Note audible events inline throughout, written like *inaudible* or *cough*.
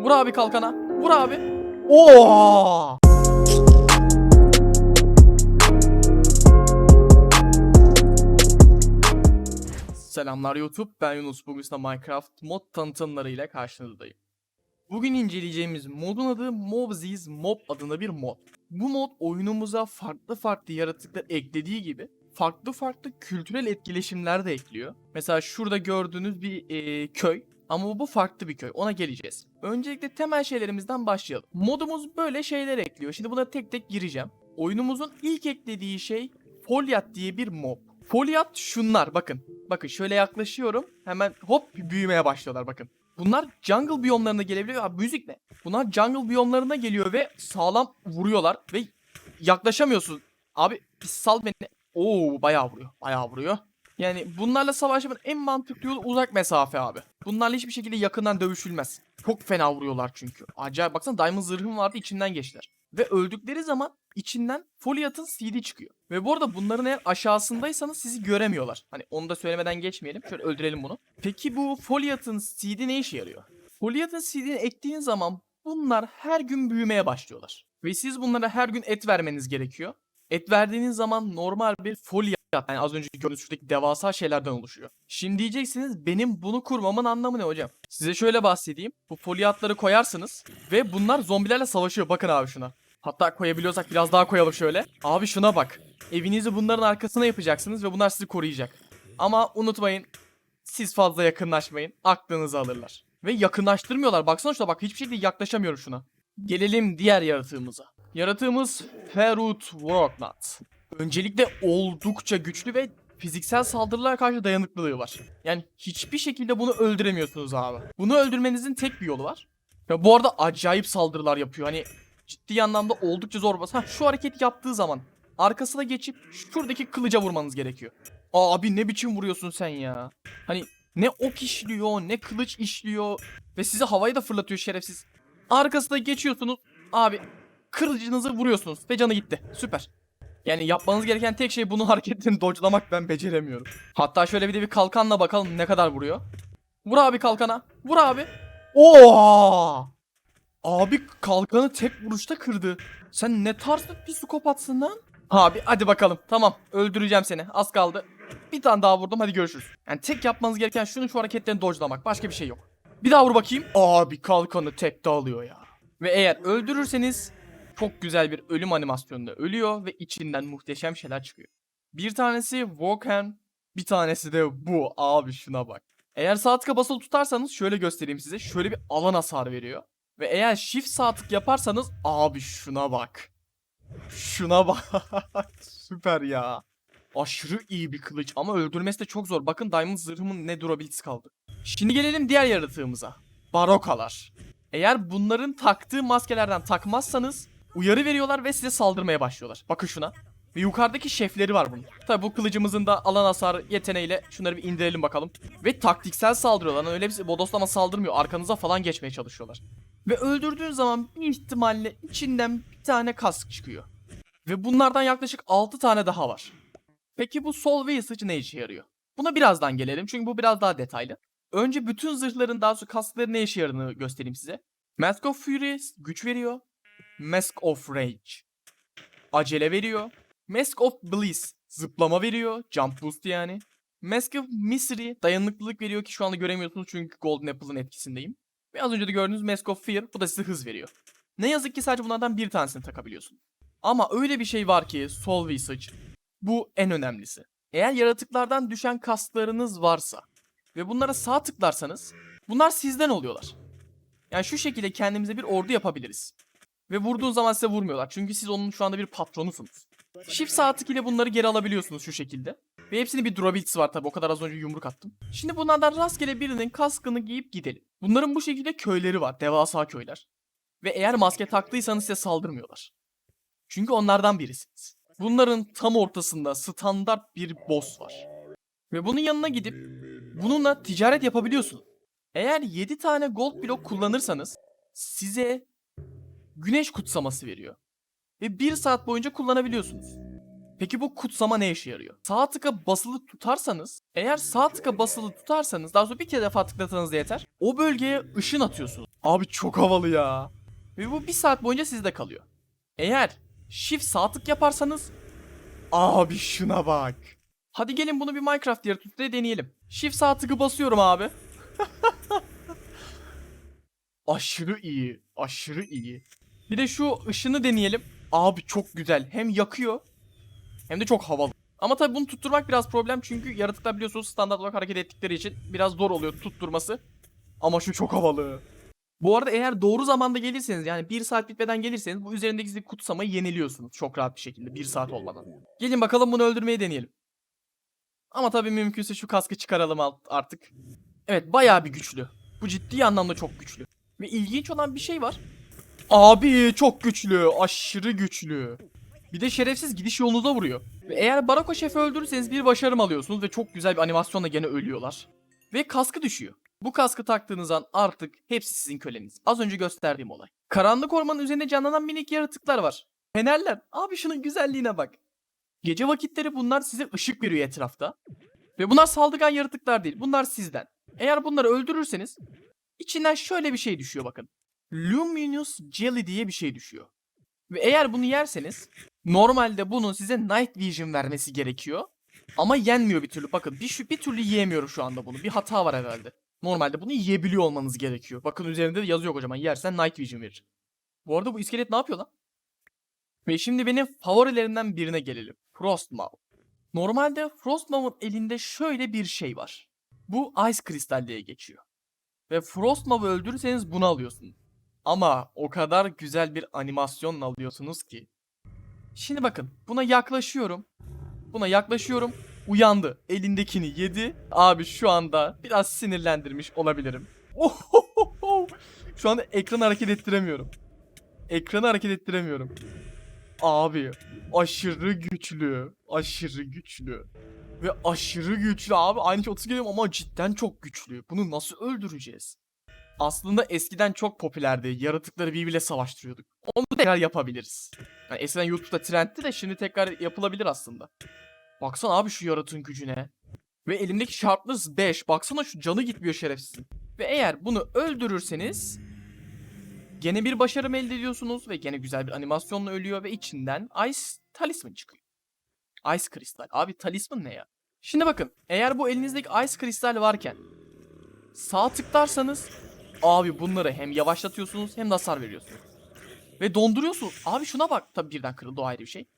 Vur abi kalkana. Vur abi. Oo! Selamlar YouTube. Ben Yunus. Bugün size Minecraft mod tanıtımları ile karşınızdayım. Bugün inceleyeceğimiz modun adı Mobziz Mob adında bir mod. Bu mod oyunumuza farklı farklı yaratıklar eklediği gibi farklı farklı kültürel etkileşimler de ekliyor. Mesela şurada gördüğünüz bir e, köy ama bu farklı bir köy. Ona geleceğiz. Öncelikle temel şeylerimizden başlayalım. Modumuz böyle şeyler ekliyor. Şimdi buna tek tek gireceğim. Oyunumuzun ilk eklediği şey Foliat diye bir mob. Foliat şunlar bakın. Bakın şöyle yaklaşıyorum. Hemen hop büyümeye başlıyorlar bakın. Bunlar jungle biyomlarına gelebiliyor. Abi müzik ne? Bunlar jungle biyomlarına geliyor ve sağlam vuruyorlar ve yaklaşamıyorsun. Abi bir sal beni. Oo bayağı vuruyor. Bayağı vuruyor. Yani bunlarla savaşmanın en mantıklı yolu uzak mesafe abi. Bunlarla hiçbir şekilde yakından dövüşülmez. Çok fena vuruyorlar çünkü. Acayip baksana diamond zırhım vardı içinden geçtiler. Ve öldükleri zaman içinden Foliat'ın CD çıkıyor. Ve bu arada bunların eğer aşağısındaysanız sizi göremiyorlar. Hani onu da söylemeden geçmeyelim. Şöyle öldürelim bunu. Peki bu Foliat'ın CD ne işe yarıyor? Foliat'ın CD'ni ektiğiniz zaman bunlar her gün büyümeye başlıyorlar. Ve siz bunlara her gün et vermeniz gerekiyor. Et verdiğiniz zaman normal bir Foliat yani az önce gördüğünüz şuradaki devasa şeylerden oluşuyor. Şimdi diyeceksiniz benim bunu kurmamın anlamı ne hocam? Size şöyle bahsedeyim. Bu foliatları koyarsınız ve bunlar zombilerle savaşıyor. Bakın abi şuna. Hatta koyabiliyorsak biraz daha koyalım şöyle. Abi şuna bak. Evinizi bunların arkasına yapacaksınız ve bunlar sizi koruyacak. Ama unutmayın siz fazla yakınlaşmayın. Aklınızı alırlar. Ve yakınlaştırmıyorlar. Baksana şuna bak hiçbir şekilde yaklaşamıyorum şuna. Gelelim diğer yaratığımıza. Yaratığımız Ferut Worknut. Öncelikle oldukça güçlü ve fiziksel saldırılara karşı dayanıklılığı var. Yani hiçbir şekilde bunu öldüremiyorsunuz abi. Bunu öldürmenizin tek bir yolu var. Ve bu arada acayip saldırılar yapıyor. Hani ciddi anlamda oldukça zor. bas- Ha şu hareket yaptığı zaman arkasına geçip şuradaki kılıca vurmanız gerekiyor. Abi ne biçim vuruyorsun sen ya? Hani ne ok işliyor ne kılıç işliyor ve sizi havaya da fırlatıyor şerefsiz. Arkasına geçiyorsunuz abi kılıcınızı vuruyorsunuz ve canı gitti. Süper. Yani yapmanız gereken tek şey bunun hareketlerini *laughs* dodge'lamak ben beceremiyorum. Hatta şöyle bir de bir kalkanla bakalım ne kadar vuruyor. Vur abi kalkana. Vur abi. Oo! Abi kalkanı tek vuruşta kırdı. Sen ne tarz bir psikopatsın lan? Abi hadi bakalım. Tamam öldüreceğim seni. Az kaldı. Bir tane daha vurdum hadi görüşürüz. Yani tek yapmanız gereken şunun şu hareketlerini dodge'lamak. Başka bir şey yok. Bir daha vur bakayım. Abi kalkanı tek dağılıyor ya. Ve eğer öldürürseniz çok güzel bir ölüm animasyonunda ölüyor ve içinden muhteşem şeyler çıkıyor. Bir tanesi Woken, bir tanesi de bu. Abi şuna bak. Eğer sağ tıka basılı tutarsanız şöyle göstereyim size. Şöyle bir alan hasar veriyor. Ve eğer shift sağ tık yaparsanız abi şuna bak. Şuna bak. *laughs* Süper ya. Aşırı iyi bir kılıç ama öldürmesi de çok zor. Bakın Diamond zırhımın ne durabilitesi kaldı. Şimdi gelelim diğer yaratığımıza. Barokalar. Eğer bunların taktığı maskelerden takmazsanız uyarı veriyorlar ve size saldırmaya başlıyorlar. Bakın şuna. Ve yukarıdaki şefleri var bunun. Tabi bu kılıcımızın da alan hasarı yeteneğiyle şunları bir indirelim bakalım. Ve taktiksel saldırıyorlar. Hani öyle bir bodoslama saldırmıyor. Arkanıza falan geçmeye çalışıyorlar. Ve öldürdüğün zaman bir ihtimalle içinden bir tane kask çıkıyor. Ve bunlardan yaklaşık 6 tane daha var. Peki bu Soul Visage ne işe yarıyor? Buna birazdan gelelim çünkü bu biraz daha detaylı. Önce bütün zırhların daha sonra kaskların ne işe yaradığını göstereyim size. Mask of Fury güç veriyor. Mask of Rage acele veriyor. Mask of Bliss zıplama veriyor. Jump boost yani. Mask of Misery dayanıklılık veriyor ki şu anda göremiyorsunuz çünkü Golden Apple'ın etkisindeyim. Ve az önce de gördüğünüz Mask of Fear bu da size hız veriyor. Ne yazık ki sadece bunlardan bir tanesini takabiliyorsun. Ama öyle bir şey var ki Soul Visage. Bu en önemlisi. Eğer yaratıklardan düşen kasklarınız varsa ve bunlara sağ tıklarsanız bunlar sizden oluyorlar. Yani şu şekilde kendimize bir ordu yapabiliriz. Ve vurduğun zaman size vurmuyorlar. Çünkü siz onun şu anda bir patronusunuz. Shift sağ tık ile bunları geri alabiliyorsunuz şu şekilde. Ve hepsinin bir durability'si var tabi o kadar az önce yumruk attım. Şimdi bunlardan rastgele birinin kaskını giyip gidelim. Bunların bu şekilde köyleri var. Devasa köyler. Ve eğer maske taktıysanız size saldırmıyorlar. Çünkü onlardan birisiniz. Bunların tam ortasında standart bir boss var. Ve bunun yanına gidip bununla ticaret yapabiliyorsun. Eğer 7 tane gold blok kullanırsanız size güneş kutsaması veriyor. Ve 1 saat boyunca kullanabiliyorsunuz. Peki bu kutsama ne işe yarıyor? Sağ tıka basılı tutarsanız, eğer sağ tıka basılı tutarsanız, daha sonra bir kere defa tıklasanız da yeter. O bölgeye ışın atıyorsunuz. Abi çok havalı ya. Ve bu bir saat boyunca sizde kalıyor. Eğer shift sağ tık yaparsanız, abi şuna bak. Hadi gelin bunu bir Minecraft yaratığıyla deneyelim. Shift sağ tıkı basıyorum abi. *laughs* aşırı iyi, aşırı iyi. Bir de şu ışını deneyelim. Abi çok güzel. Hem yakıyor hem de çok havalı. Ama tabii bunu tutturmak biraz problem çünkü yaratıklar biliyorsunuz standart olarak hareket ettikleri için biraz zor oluyor tutturması. Ama şu çok havalı. Bu arada eğer doğru zamanda gelirseniz yani 1 saat bitmeden gelirseniz bu üzerindeki kutsamayı yeniliyorsunuz çok rahat bir şekilde 1 saat olmadan. Gelin bakalım bunu öldürmeyi deneyelim. Ama tabii mümkünse şu kaskı çıkaralım artık. Evet bayağı bir güçlü. Bu ciddi anlamda çok güçlü. Ve ilginç olan bir şey var. Abi çok güçlü. Aşırı güçlü. Bir de şerefsiz gidiş yolunuza vuruyor. Eğer Barako Şef'i öldürürseniz bir başarım alıyorsunuz ve çok güzel bir animasyonla gene ölüyorlar. Ve kaskı düşüyor. Bu kaskı taktığınız an artık hepsi sizin köleniz. Az önce gösterdiğim olay. Karanlık ormanın üzerinde canlanan minik yaratıklar var. Fenerler. Abi şunun güzelliğine bak. Gece vakitleri bunlar size ışık veriyor etrafta. Ve bunlar saldırgan yaratıklar değil. Bunlar sizden. Eğer bunları öldürürseniz içinden şöyle bir şey düşüyor bakın. Luminous Jelly diye bir şey düşüyor. Ve eğer bunu yerseniz normalde bunun size Night Vision vermesi gerekiyor. Ama yenmiyor bir türlü. Bakın bir, bir türlü yiyemiyorum şu anda bunu. Bir hata var herhalde. Normalde bunu yiyebiliyor olmanız gerekiyor. Bakın üzerinde de yazıyor kocaman. Yersen Night Vision verir. Bu arada bu iskelet ne yapıyor lan? Ve şimdi benim favorilerimden birine gelelim. Frostmaw. Normalde Frostmaw'ın elinde şöyle bir şey var. Bu Ice Crystal diye geçiyor. Ve Frostmaw'ı öldürürseniz bunu alıyorsunuz. Ama o kadar güzel bir animasyonla alıyorsunuz ki. Şimdi bakın buna yaklaşıyorum. Buna yaklaşıyorum. Uyandı. Elindekini yedi. Abi şu anda biraz sinirlendirmiş olabilirim. Ohohoho. Şu anda ekranı hareket ettiremiyorum. Ekranı hareket ettiremiyorum. Abi aşırı güçlü. Aşırı güçlü. Ve aşırı güçlü abi. Aynı şey 30 geliyorum ama cidden çok güçlü. Bunu nasıl öldüreceğiz? Aslında eskiden çok popülerdi. Yaratıkları birbiriyle savaştırıyorduk. Onu tekrar yapabiliriz. Yani eskiden YouTube'da trendti de şimdi tekrar yapılabilir aslında. Baksana abi şu yaratığın gücüne. Ve elimdeki Sharpness 5. Baksana şu canı gitmiyor şerefsizin. Ve eğer bunu öldürürseniz gene bir başarım elde ediyorsunuz ve gene güzel bir animasyonla ölüyor ve içinden Ice Talisman çıkıyor. Ice Crystal. Abi talisman ne ya? Şimdi bakın eğer bu elinizdeki Ice Crystal varken sağ tıklarsanız abi bunları hem yavaşlatıyorsunuz hem de hasar veriyorsunuz. Ve donduruyorsunuz. Abi şuna bak. Tabi birden kırıldı o ayrı bir şey.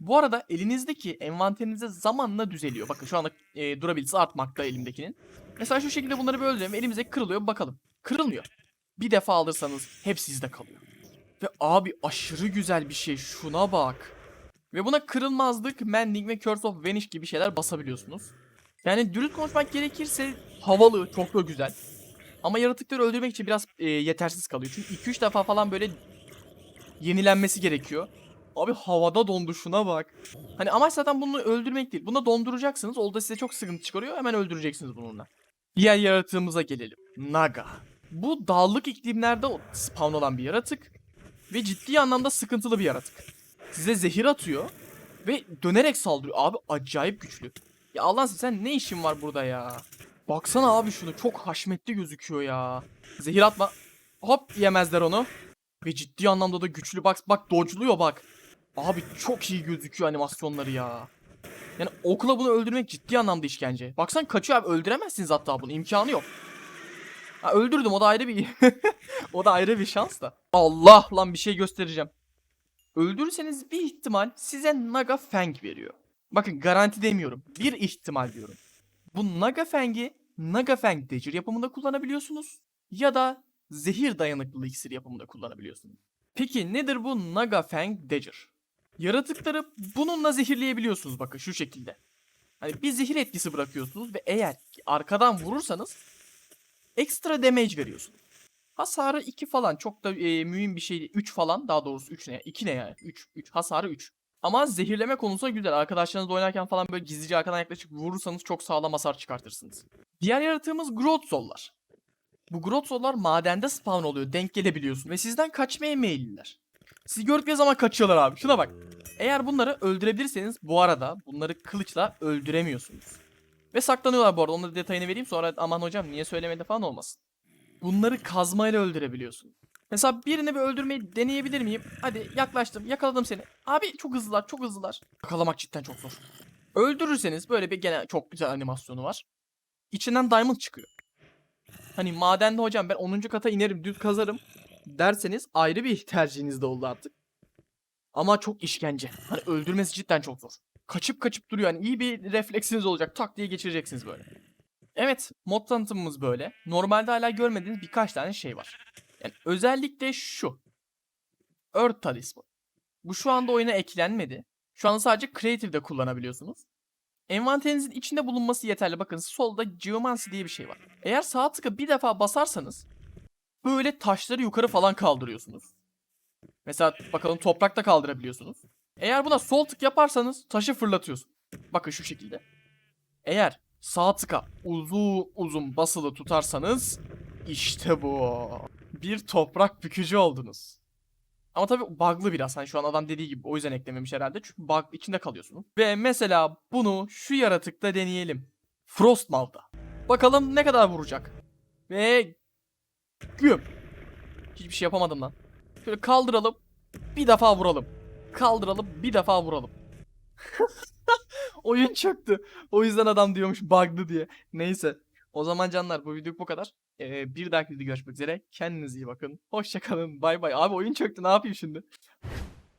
Bu arada elinizdeki envanterinize zamanla düzeliyor. Bakın şu anda e, durabilitesi artmakta elimdekinin. Mesela şu şekilde bunları böyle öldürelim. Elimize kırılıyor bakalım. Kırılmıyor. Bir defa alırsanız hep sizde kalıyor. Ve abi aşırı güzel bir şey. Şuna bak. Ve buna kırılmazlık, mending ve curse of vanish gibi şeyler basabiliyorsunuz. Yani dürüst konuşmak gerekirse havalı, çok da güzel. Ama yaratıkları öldürmek için biraz e, yetersiz kalıyor. Çünkü 2-3 defa falan böyle yenilenmesi gerekiyor. Abi havada dondu şuna bak. Hani amaç zaten bunu öldürmek değil. Bunu donduracaksınız. O da size çok sıkıntı çıkarıyor. Hemen öldüreceksiniz bununla. Diğer yaratığımıza gelelim. Naga. Bu dağlık iklimlerde spawn olan bir yaratık. Ve ciddi anlamda sıkıntılı bir yaratık. Size zehir atıyor. Ve dönerek saldırıyor. Abi acayip güçlü. Ya Allah sen ne işin var burada ya? Baksana abi şunu çok haşmetli gözüküyor ya. Zehir atma. Hop yemezler onu. Ve ciddi anlamda da güçlü. Bak bak dodge'luyor bak. Abi çok iyi gözüküyor animasyonları ya. Yani okula bunu öldürmek ciddi anlamda işkence. Baksan kaçıyor abi öldüremezsiniz hatta bunu imkanı yok. Ha, öldürdüm o da ayrı bir *laughs* o da ayrı bir şans da. Allah lan bir şey göstereceğim. Öldürürseniz bir ihtimal size Naga Fang veriyor. Bakın garanti demiyorum. Bir ihtimal diyorum. Bu Naga Fang'i Naga Dagger yapımında kullanabiliyorsunuz. Ya da zehir dayanıklılığı iksiri yapımında kullanabiliyorsunuz. Peki nedir bu Naga Fang Dagger? Yaratıkları bununla zehirleyebiliyorsunuz bakın şu şekilde. Hani bir zehir etkisi bırakıyorsunuz ve eğer arkadan vurursanız ekstra damage veriyorsunuz. Hasarı 2 falan çok da e, mühim bir şey değil. 3 falan daha doğrusu 3 ne? 2 ne yani? 3 3 hasarı 3. Ama zehirleme konusunda güzel. Arkadaşlarınızla oynarken falan böyle gizlice arkadan yaklaşıp vurursanız çok sağlam hasar çıkartırsınız. Diğer yaratığımız Grotzollar. Bu Grotzollar madende spawn oluyor. Denk gelebiliyorsun. Ve sizden kaçmaya meyilliler. Sizi gördükleri zaman kaçıyorlar abi. Şuna bak. Eğer bunları öldürebilirseniz bu arada bunları kılıçla öldüremiyorsunuz. Ve saklanıyorlar bu arada. Onun detayını vereyim sonra aman hocam niye söylemedi falan olmasın. Bunları kazmayla öldürebiliyorsun. Mesela birini bir öldürmeyi deneyebilir miyim? Hadi yaklaştım yakaladım seni. Abi çok hızlılar çok hızlılar. Yakalamak cidden çok zor. Öldürürseniz böyle bir gene çok güzel animasyonu var. İçinden diamond çıkıyor. Hani madende hocam ben 10. kata inerim düz kazarım derseniz ayrı bir tercihiniz de oldu artık. Ama çok işkence. Hani öldürmesi cidden çok zor. Kaçıp kaçıp duruyor. Yani iyi bir refleksiniz olacak. Tak diye geçireceksiniz böyle. Evet, mod tanıtımımız böyle. Normalde hala görmediğiniz birkaç tane şey var. Yani özellikle şu. Earth Talisman. Bu şu anda oyuna eklenmedi. Şu anda sadece Creative'de kullanabiliyorsunuz. Envanterinizin içinde bulunması yeterli. Bakın solda Geomancy diye bir şey var. Eğer sağ tıka bir defa basarsanız böyle taşları yukarı falan kaldırıyorsunuz. Mesela bakalım toprakta kaldırabiliyorsunuz. Eğer buna sol tık yaparsanız taşı fırlatıyorsun. Bakın şu şekilde. Eğer sağ tıka uzun uzun basılı tutarsanız işte bu. Bir toprak bükücü oldunuz. Ama tabii bug'lı biraz. Hani şu an adam dediği gibi o yüzden eklememiş herhalde. Çünkü bug içinde kalıyorsunuz. Ve mesela bunu şu yaratıkta deneyelim. Frostmal'da. Bakalım ne kadar vuracak. Ve güm. Hiçbir şey yapamadım lan. Şöyle kaldıralım. Bir defa vuralım. Kaldıralım bir defa vuralım. *laughs* Oyun çöktü. O yüzden adam diyormuş bug'lı diye. Neyse. O zaman canlar bu video bu kadar. Ee, bir dahaki videoda görüşmek üzere. Kendinize iyi bakın. Hoşçakalın. Bay bay. Abi oyun çöktü ne yapayım şimdi?